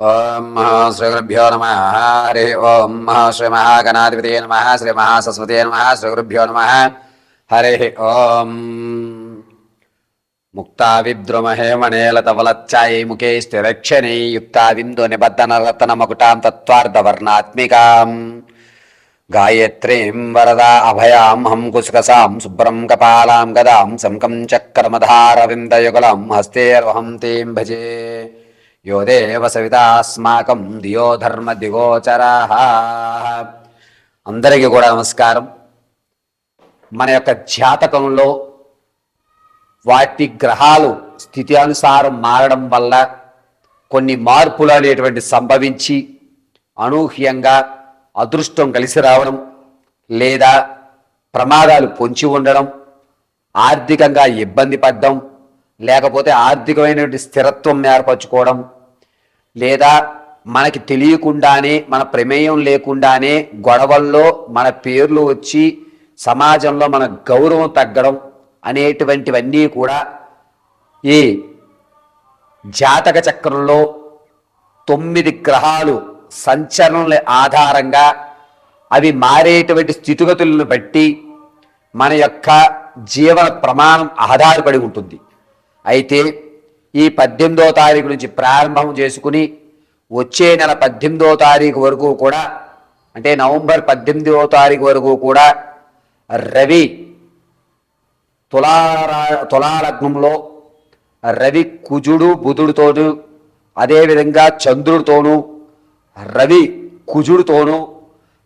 ఓం శ్రీగురుభ్యో నమ హరి ఓం శ్రీ మహాగణాధిపతి నమ శ్రీ మహాసరస్వతి నమ శ్రీగురుభ్యో నమ హరి ఓం. ముక్తా విద్రుమహేమణేలతవలచ్చాయై ముఖే స్థిరక్షణై యుక్తా బిందు నిబద్ధన రతన మకుటాం తత్వార్థవర్ణాత్మికాం గాయత్రీం వరదా అభయాం హం కుశకసాం శుభ్రం కపాలాం గదాం శంకం చక్రమధారవిందయుగలం హస్తేర్వహం తీం భజే. యో దేవ సవితాస్మాకం దియో ధర్మ దిగోచరా అందరికీ కూడా నమస్కారం. మన యొక్క జాతకంలో వాటి గ్రహాలు స్థితి అనుసారం మారడం వల్ల కొన్ని మార్పులు అనేటువంటి సంభవించి అనూహ్యంగా అదృష్టం కలిసి రావడం లేదా ప్రమాదాలు పొంచి ఉండడం ఆర్థికంగా ఇబ్బంది పడడం లేకపోతే ఆర్థికమైనటువంటి స్థిరత్వం ఏర్పరచుకోవడం లేదా మనకి తెలియకుండానే మన ప్రమేయం లేకుండానే గొడవల్లో మన పేర్లు వచ్చి సమాజంలో మన గౌరవం తగ్గడం అనేటువంటివన్నీ కూడా ఈ జాతక చక్రంలో తొమ్మిది గ్రహాలు సంచలనల ఆధారంగా అవి మారేటువంటి స్థితిగతులను బట్టి మన యొక్క జీవన ప్రమాణం ఆధారపడి ఉంటుంది. అయితే ఈ పద్దెనిమిదో తారీఖు నుంచి ప్రారంభం చేసుకుని వచ్చే నెల పద్దెనిమిదో తారీఖు వరకు కూడా అంటే నవంబర్ పద్దెనిమిదవ తారీఖు వరకు కూడా రవి తులారా తులాలగ్నంలో రవి కుజుడు బుధుడితోను అదేవిధంగా చంద్రుడితోనూ రవి కుజుడితోనూ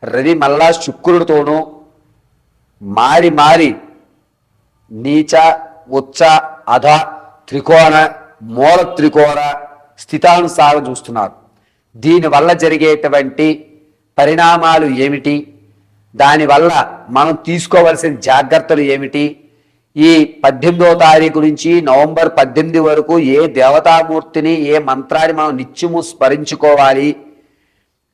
రవి మళ్ళా శుక్రుడితోనూ మారి మారి నీచ ఉచ్చ అధ త్రికోణ మూల త్రికోణ స్థితానుసారం చూస్తున్నారు. దీనివల్ల జరిగేటువంటి పరిణామాలు ఏమిటి? దానివల్ల మనం తీసుకోవలసిన జాగ్రత్తలు ఏమిటి? ఈ పద్దెనిమిదో తారీఖు నుంచి నవంబర్ పద్దెనిమిది వరకు ఏ దేవతామూర్తిని ఏ మంత్రాన్ని మనం నిత్యము స్మరించుకోవాలి?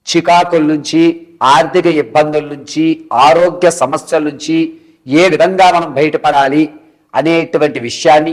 చికాకుల నుంచి ఆర్థిక ఇబ్బందుల నుంచి ఆరోగ్య సమస్యల నుంచి ఏ విధంగా మనం బయటపడాలి అనేటువంటి విషయాన్ని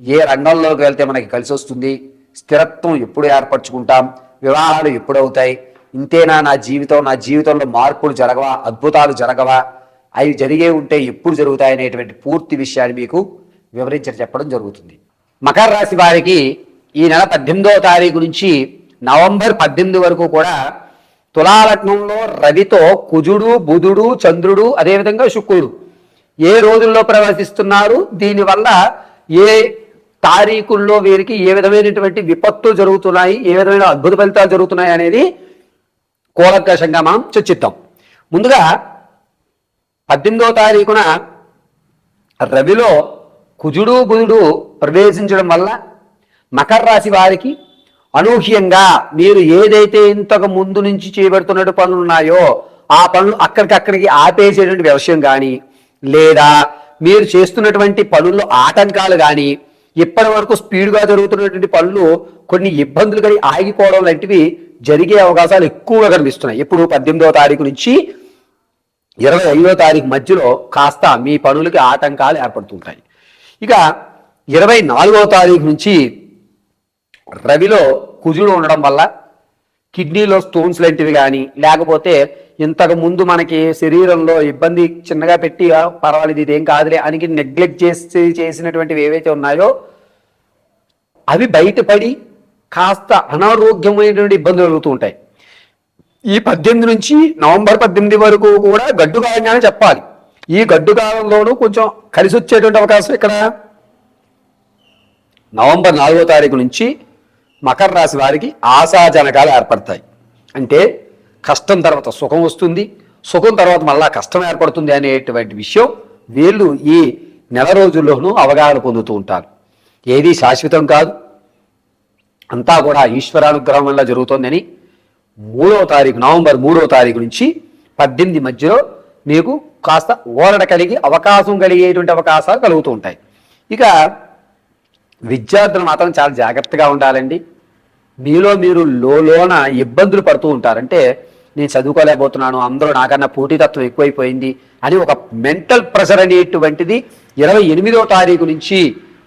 ఏ రంగంలోకి వెళ్తే మనకి కలిసి వస్తుంది? స్థిరత్వం ఎప్పుడు ఏర్పరచుకుంటాం? వివాహాలు ఎప్పుడు అవుతాయి ఇంతేనా నా జీవితం? నా జీవితంలో మార్పులు జరగవా? అద్భుతాలు జరగవా? అవి జరిగే ఉంటే ఎప్పుడు జరుగుతాయి అనేటువంటి పూర్తి విషయాన్ని మీకు వివరించి చెప్పడం జరుగుతుంది. మకర రాశి వారికి ఈ నెల పద్దెనిమిదవ తారీఖు నుంచి నవంబర్ పద్దెనిమిది వరకు కూడా తులాలగ్నంలో రవితో కుజుడు బుధుడు చంద్రుడు అదేవిధంగా శుక్రుడు ఏ రోజుల్లో ప్రవేశిస్తున్నారు? దీనివల్ల ఏ తారీఖుల్లో వీరికి ఏ విధమైనటువంటి విపత్తులు జరుగుతున్నాయి ఏ విధమైన అద్భుత ఫలితాలు జరుగుతున్నాయి అనేది కూలంకషంగా మనం చర్చిద్దాం. ముందుగా పద్దెనిమిదవ తారీఖున రవిలో కుజుడు బుధుడు ప్రవేశించడం వల్ల మకర రాశి వారికి అనూహ్యంగా మీరు ఏదైతే ఇంతకు ముందు నుంచి చేయబడుతున్నట్టు పనులు ఉన్నాయో ఆ పనులు అక్కడికక్కడికి ఆపేసేటువంటి విషయం కానీ లేదా మీరు చేస్తున్నటువంటి పనుల్లో ఆటంకాలు కానీ ఇప్పటి వరకు స్పీడ్గా జరుగుతున్నటువంటి పనులు కొన్ని ఇబ్బందులు కానీ ఆగిపోవడం లాంటివి జరిగే అవకాశాలు ఎక్కువగా కనిపిస్తున్నాయి. ఇప్పుడు పద్దెనిమిదవ తారీఖు నుంచి ఇరవై ఐదో తారీఖు మధ్యలో కాస్త మీ పనులకి ఆటంకాలు ఏర్పడుతుంటాయి. ఇక ఇరవై నాలుగవ తారీఖు నుంచి రవిలో కుజుడు ఉండడం వల్ల కిడ్నీలో స్టోన్స్ లాంటివి కానీ లేకపోతే ఇంతకు ముందు మనకి శరీరంలో ఇబ్బంది చిన్నగా పెట్టి పర్వాలేదు ఇదేం కాదులే అని నెగ్లెక్ట్ చేసి చేసినటువంటివి ఏవైతే ఉన్నాయో అవి బయటపడి కాస్త అనారోగ్యమైనటువంటి ఇబ్బందులు కలుగుతూ ఉంటాయి. ఈ పద్దెనిమిది నుంచి నవంబర్ పద్దెనిమిది వరకు కూడా గడ్డు కాలంగానే చెప్పాలి. ఈ గడ్డు కాలంలోనూ కొంచెం కలిసి వచ్చేటువంటి అవకాశం ఇక్కడ నవంబర్ నాలుగో తారీఖు నుంచి మకర రాశి వారికి ఆశాజనకాలు ఏర్పడతాయి. అంటే కష్టం తర్వాత సుఖం వస్తుంది. సుఖం తర్వాత మళ్ళా కష్టం ఏర్పడుతుంది అనేటువంటి విషయం వీళ్ళు ఈ నెల రోజుల్లోనూ అవగాహన పొందుతూ ఉంటారు. ఏది శాశ్వతం కాదు. అంతా కూడా ఈశ్వరానుగ్రహం వల్ల జరుగుతోందని మూడవ తారీఖు నవంబర్ మూడవ తారీఖు నుంచి పద్దెనిమిది మధ్యలో మీకు కాస్త ఓరడ కలిగి అవకాశం కలిగేటువంటి అవకాశాలు కలుగుతూ ఉంటాయి. ఇక విద్యార్థులు మాత్రం చాలా జాగ్రత్తగా ఉండాలండి. మీలో మీరు లోన ఇబ్బందులు పడుతూ ఉంటారంటే నేను చదువుకోలేకపోతున్నాను అందరూ నాకన్నా పోటీతత్వం ఎక్కువైపోయింది అని ఒక మెంటల్ ప్రెషర్ అనేటువంటిది ఇరవై ఎనిమిదో తారీఖు నుంచి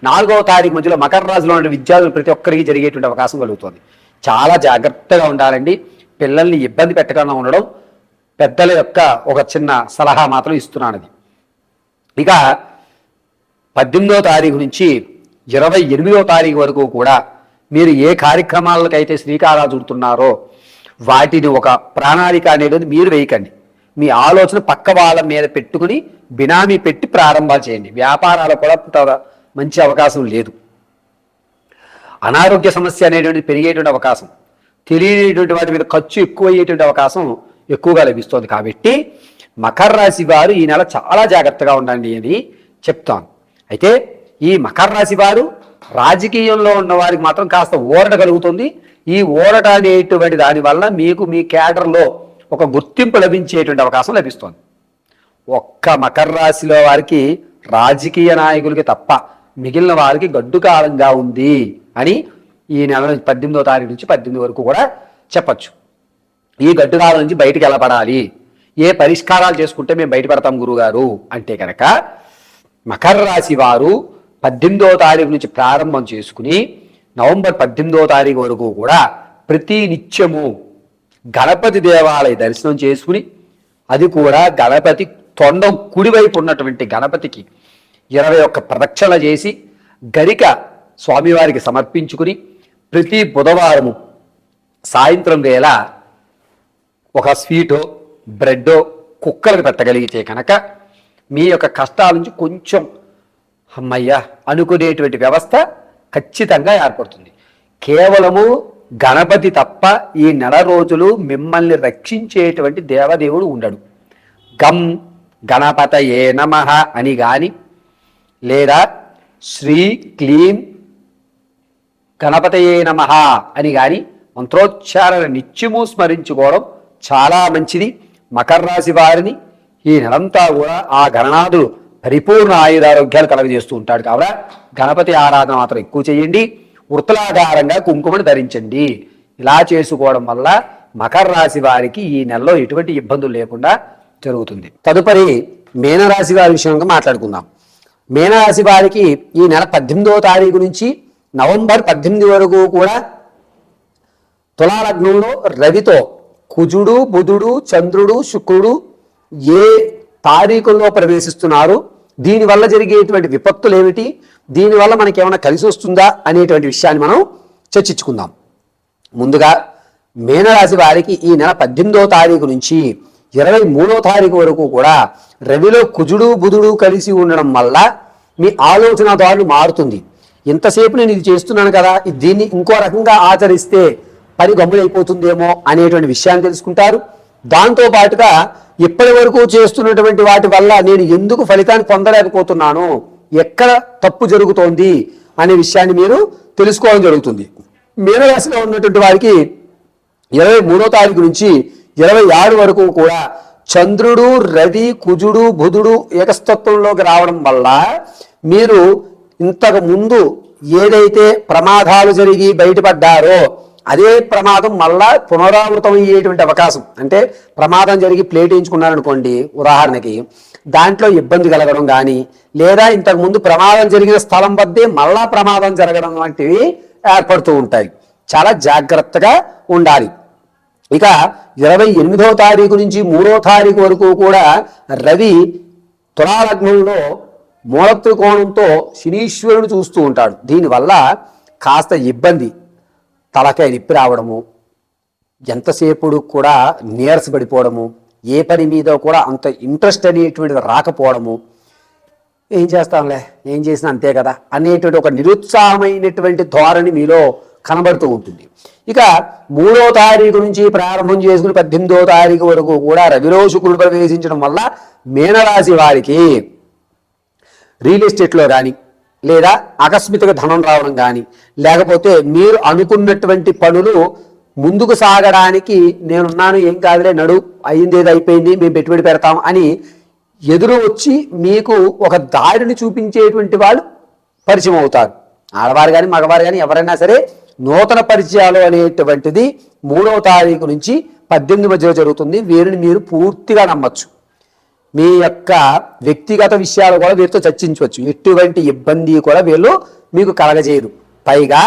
నాలుగవ తారీఖు మధ్యలో మకర రాశిలో ఉన్న విద్యార్థులు ప్రతి ఒక్కరికి జరిగేటువంటి అవకాశం కలుగుతుంది. చాలా జాగ్రత్తగా ఉండాలండి. పిల్లల్ని ఇబ్బంది పెట్టకుండా ఉండడం పెద్దల యొక్క ఒక చిన్న సలహా మాత్రం ఇస్తున్నాను అది. ఇక పద్దెనిమిదో తారీఖు నుంచి ఇరవై ఎనిమిదో తారీఖు వరకు కూడా మీరు ఏ కార్యక్రమాలకైతే శ్రీకారాలు చుడుతున్నారో వాటిని ఒక ప్రణాళిక అనేది మీరు వేయకండి. మీ ఆలోచన పక్క వాళ్ళ మీద పెట్టుకుని బినామీ పెట్టి ప్రారంభాలు చేయండి. వ్యాపారాలు కూడా మంచి అవకాశం లేదు. అనారోగ్య సమస్య అనేటువంటి పెరిగేటువంటి అవకాశం. తెలియనటువంటి వాటి మీద ఖర్చు ఎక్కువ అయ్యేటువంటి అవకాశం ఎక్కువగా లభిస్తుంది కాబట్టి మకర రాశి వారు ఈ నెల చాలా జాగ్రత్తగా ఉండండి అని చెప్తాను. అయితే ఈ మకర రాశి వారు రాజకీయంలో ఉన్న వారికి మాత్రం కాస్త ఊరట కలుగుతుంది. ఈ ఊరట అనేటువంటి దానివల్ల మీకు మీ క్యాడర్లో ఒక గుర్తింపు లభించేటువంటి అవకాశం లభిస్తుంది. ఒక్క మకర రాశిలో వారికి రాజకీయ నాయకులకి తప్ప మిగిలిన వారికి గడ్డు కాలంగా ఉంది అని ఈ నెల పద్దెనిమిదో తారీఖు నుంచి పద్దెనిమిది వరకు కూడా చెప్పచ్చు. ఈ గడ్డు కాలం నుంచి బయటికి ఎలా పడాలి ఏ పరిష్కారాలు చేసుకుంటే మేము బయటపడతాం గురుగారు? అంటే కనుక మకర రాశి వారు పద్దెనిమిదో తారీఖు నుంచి ప్రారంభం చేసుకుని నవంబర్ పద్దెనిమిదో తారీఖు వరకు కూడా ప్రతి నిత్యము గణపతి దేవాలయ దర్శనం చేసుకుని అది కూడా గణపతి తొండం కుడివైపు ఉన్నటువంటి గణపతికి ఇరవై ఒక్క ప్రదక్షిణ చేసి గరిక స్వామివారికి సమర్పించుకుని ప్రతి బుధవారము సాయంత్రం వేళ ఒక స్వీటో బ్రెడ్డో కుక్కలకు పెట్టగలిగితే కనుక మీ యొక్క కష్టాల నుంచి కొంచెం అమ్మయ్యా అనుకునేటువంటి వ్యవస్థ ఖచ్చితంగా ఏర్పడుతుంది. కేవలము గణపతి తప్ప ఈ నెల రోజులు మిమ్మల్ని రక్షించేటువంటి దేవదేవుడు ఉండడు. గం గణపతయే నమ అని కానీ లేదా శ్రీ క్లీం గణపతయే నమ అని కానీ మంత్రోచ్చారణ నిత్యము స్మరించుకోవడం చాలా మంచిది. మకర రాశి వారిని ఈ నెలంతా కూడా ఆ గణనాథుడు పరిపూర్ణ ఆయుధారోగ్యాలు కలగజేస్తూ ఉంటాడు కావున గణపతి ఆరాధన మాత్రం ఎక్కువ చేయండి. వృత్తలాధారంగా కుంకుమని ధరించండి. ఇలా చేసుకోవడం వల్ల మకర రాశి వారికి ఈ నెలలో ఎటువంటి ఇబ్బందులు లేకుండా జరుగుతుంది. తదుపరి మీనరాశి వారి విషయంగా మాట్లాడుకుందాం. మీనరాశి వారికి ఈ నెల పద్దెనిమిదవ తారీఖు నుంచి నవంబర్ పద్దెనిమిది వరకు కూడా తులాలగ్నంలో రవితో కుజుడు బుధుడు చంద్రుడు శుక్రుడు ఏ తారీఖుల్లో ప్రవేశిస్తున్నారు? దీనివల్ల జరిగేటువంటి విపత్తులు ఏమిటి దీనివల్ల మనకి ఏమైనా కలిసి వస్తుందా అనేటువంటి విషయాన్ని మనం చర్చించుకుందాం. ముందుగా మీనరాశి వారికి ఈ నెల పద్దెనిమిదో తారీఖు నుంచి ఇరవై మూడో తారీఖు వరకు కూడా రవిలో కుజుడు బుధుడు కలిసి ఉండడం వల్ల మీ ఆలోచన దారులు మారుతుంది. ఇంతసేపు నేను ఇది చేస్తున్నాను కదా ఇది దీన్ని ఇంకో రకంగా ఆచరిస్తే పని గమ్ములైపోతుందేమో అనేటువంటి విషయాన్ని తెలుసుకుంటారు. దాంతో పాటుగా ఇప్పటి వరకు చేస్తున్నటువంటి వాటి వల్ల నేను ఎందుకు ఫలితాన్ని పొందలేకపోతున్నాను? ఎక్కడ తప్పు జరుగుతోంది అనే విషయాన్ని మీరు తెలుసుకోవడం జరుగుతుంది. మీనరాశిలో ఉన్నటువంటి వారికి ఇరవై మూడో తారీఖు నుంచి ఇరవై ఆరు వరకు కూడా చంద్రుడు రవి కుజుడు బుధుడు ఏకస్తత్వంలోకి రావడం వల్ల మీరు ఇంతకు ముందు ఏదైతే ప్రమాదాలు జరిగి బయటపడ్డారో అదే ప్రమాదం మళ్ళా పునరావృతం అయ్యేటువంటి అవకాశం. అంటే ప్రమాదం జరిగి ప్లేట్ వేయించుకున్నారనుకోండి ఉదాహరణకి దాంట్లో ఇబ్బంది కలగడం కానీ లేదా ఇంతకు ముందు ప్రమాదం జరిగిన స్థలం వద్దే మళ్ళా ప్రమాదం జరగడం వంటివి ఏర్పడుతూ ఉంటాయి. చాలా జాగ్రత్తగా ఉండాలి. ఇక ఇరవై ఎనిమిదవ తారీఖు నుంచి మూడో తారీఖు వరకు కూడా రవి తులాలగ్నంలో మూలత్రికోణంతో శనీశ్వరుని చూస్తూ ఉంటాడు. దీనివల్ల కాస్త ఇబ్బంది. తలకాయ నిప్పి రావడము ఎంతసేపుడు కూడా నీరసపడిపోవడము ఏ పని మీద కూడా అంత ఇంట్రెస్ట్ అనేటువంటిది రాకపోవడము. ఏం చేస్తాంలే? ఏం చేసినా అంతే కదా? అనేటువంటి ఒక నిరుత్సాహమైనటువంటి ధోరణి మీలో కనబడుతూ ఉంటుంది. ఇక మూడో తారీఖు నుంచి ప్రారంభం చేసుకుని పద్దెనిమిదో తారీఖు వరకు కూడా రవిలో శుక్రుడు ప్రవేశించడం వల్ల మీనరాశి వారికి రియల్ ఎస్టేట్లో కానీ లేదా ఆకస్మిక ధనం రావడం కానీ లేకపోతే మీరు అనుకున్నటువంటి పనులు ముందుకు సాగడానికి నేనున్నాను ఏం కాదులే నడు అయింది ఏది అయిపోయింది మేము పెట్టుబడి పెడతాం అని ఎదురు వచ్చి మీకు ఒక దారిని చూపించేటువంటి వాళ్ళు పరిచయం అవుతారు. ఆడవారు కానీ మగవారు కానీ ఎవరైనా సరే నూతన పరిచయాలు అనేటువంటిది మూడవ తారీఖు నుంచి పద్దెనిమిది మధ్యలో జరుగుతుంది. వీరిని మీరు పూర్తిగా నమ్మచ్చు. మీ యొక్క వ్యక్తిగత విషయాలు కూడా వీరితో చర్చించవచ్చు. ఎటువంటి ఇబ్బంది కూడా వీళ్ళు మీకు కలగజేయరు. పైగా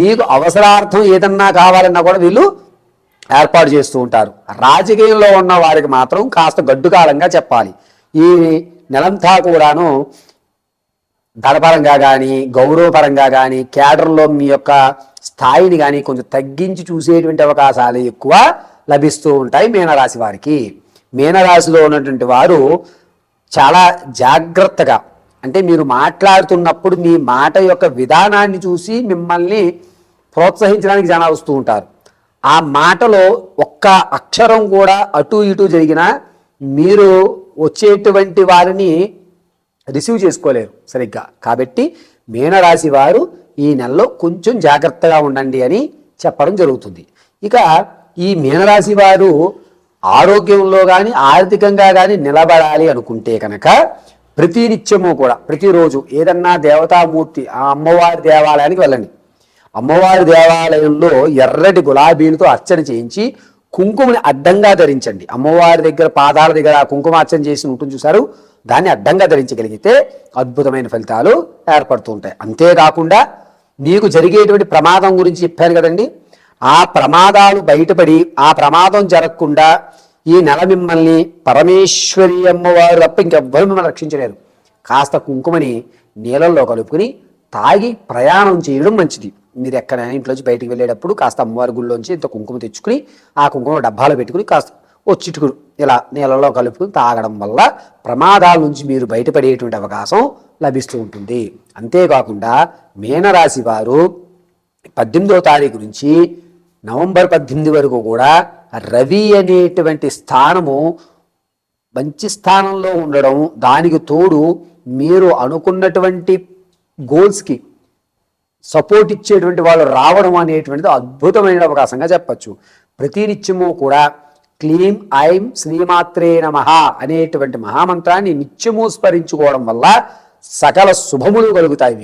మీకు అవసరార్థం ఏదన్నా కావాలన్నా కూడా వీళ్ళు ఏర్పాటు చేస్తూ ఉంటారు. రాజకీయంలో ఉన్న వారికి మాత్రం కాస్త గడ్డుకాలంగా చెప్పాలి. ఈ నెలంతా కూడాను ధనపరంగా కానీ గౌరవపరంగా కానీ కేడర్లో మీ యొక్క స్థాయిని కానీ కొంచెం తగ్గించి చూసేటువంటి అవకాశాలు ఎక్కువ లభిస్తూ ఉంటాయి మీనరాశి వారికి. మీనరాశిలో ఉన్నటువంటి వారు చాలా జాగ్రత్తగా అంటే మీరు మాట్లాడుతున్నప్పుడు మీ మాట యొక్క విధానాన్ని చూసి మిమ్మల్ని ప్రోత్సహించడానికి జనాలు వస్తూ ఉంటారు. ఆ మాటలో ఒక్క అక్షరం కూడా అటు ఇటు జరిగినా మీరు వచ్చేటువంటి వారిని రిసీవ్ చేసుకోలేరు సరిగ్గా. కాబట్టి మీనరాశి వారు ఈ నెలలో కొంచెం జాగ్రత్తగా ఉండండి అని చెప్పడం జరుగుతుంది. ఇక ఈ మీనరాశి వారు ఆరోగ్యంలో కానీ ఆర్థికంగా కానీ నిలబడాలి అనుకుంటే కనుక ప్రతి నిత్యము కూడా ప్రతిరోజు ఏదన్నా దేవతామూర్తి ఆ అమ్మవారి దేవాలయానికి వెళ్ళండి. అమ్మవారి దేవాలయంలో ఎర్రటి గులాబీలతో అర్చన చేయించి కుంకుమని అడ్డంగా ధరించండి. అమ్మవారి దగ్గర పాదాల దగ్గర కుంకుమ అర్చన చేసి ఉంటుంది చూసారు దాన్ని అడ్డంగా ధరించగలిగితే అద్భుతమైన ఫలితాలు ఏర్పడుతూ ఉంటాయి. అంతేకాకుండా మీకు జరిగేటువంటి ప్రమాదం గురించి చెప్పాను కదండి. ఆ ప్రమాదాలు బయటపడి ఆ ప్రమాదం జరగకుండా ఈ నెల మిమ్మల్ని పరమేశ్వరి అమ్మవారు తప్ప ఇంకెవ్వరు మిమ్మల్ని రక్షించలేరు. కాస్త కుంకుమని నీళ్ళల్లో కలుపుకుని తాగి ప్రయాణం చేయడం మంచిది. మీరు ఎక్కడైనా ఇంట్లోంచి బయటికి వెళ్ళేటప్పుడు కాస్త అమ్మవారి గుళ్ళోంచి ఇంత కుంకుమ తెచ్చుకుని ఆ కుంకుమ డబ్బాలో పెట్టుకుని కాస్త ఓ చిటుకుడు ఇలా నీళ్ళలో కలుపుకుని తాగడం వల్ల ప్రమాదాల నుంచి మీరు బయటపడేటువంటి అవకాశం లభిస్తూ ఉంటుంది. అంతేకాకుండా మీనరాశి వారు పద్దెనిమిదవ తారీఖు నుంచి నవంబర్ పద్దెనిమిది వరకు కూడా రవి అనేటువంటి స్థానము మంచి స్థానంలో ఉండడం దానికి తోడు మీరు అనుకున్నటువంటి గోల్స్కి సపోర్ట్ ఇచ్చేటువంటి వాళ్ళు రావడం అనేటువంటిది అద్భుతమైన అవకాశంగా చెప్పచ్చు. ప్రతినిత్యము కూడా క్లీం ఐం శ్రీమాత్రే నమ అనేటువంటి మహామంత్రాన్ని నిత్యము స్మరించుకోవడం వల్ల సకల శుభములు కలుగుతాయి మీకు.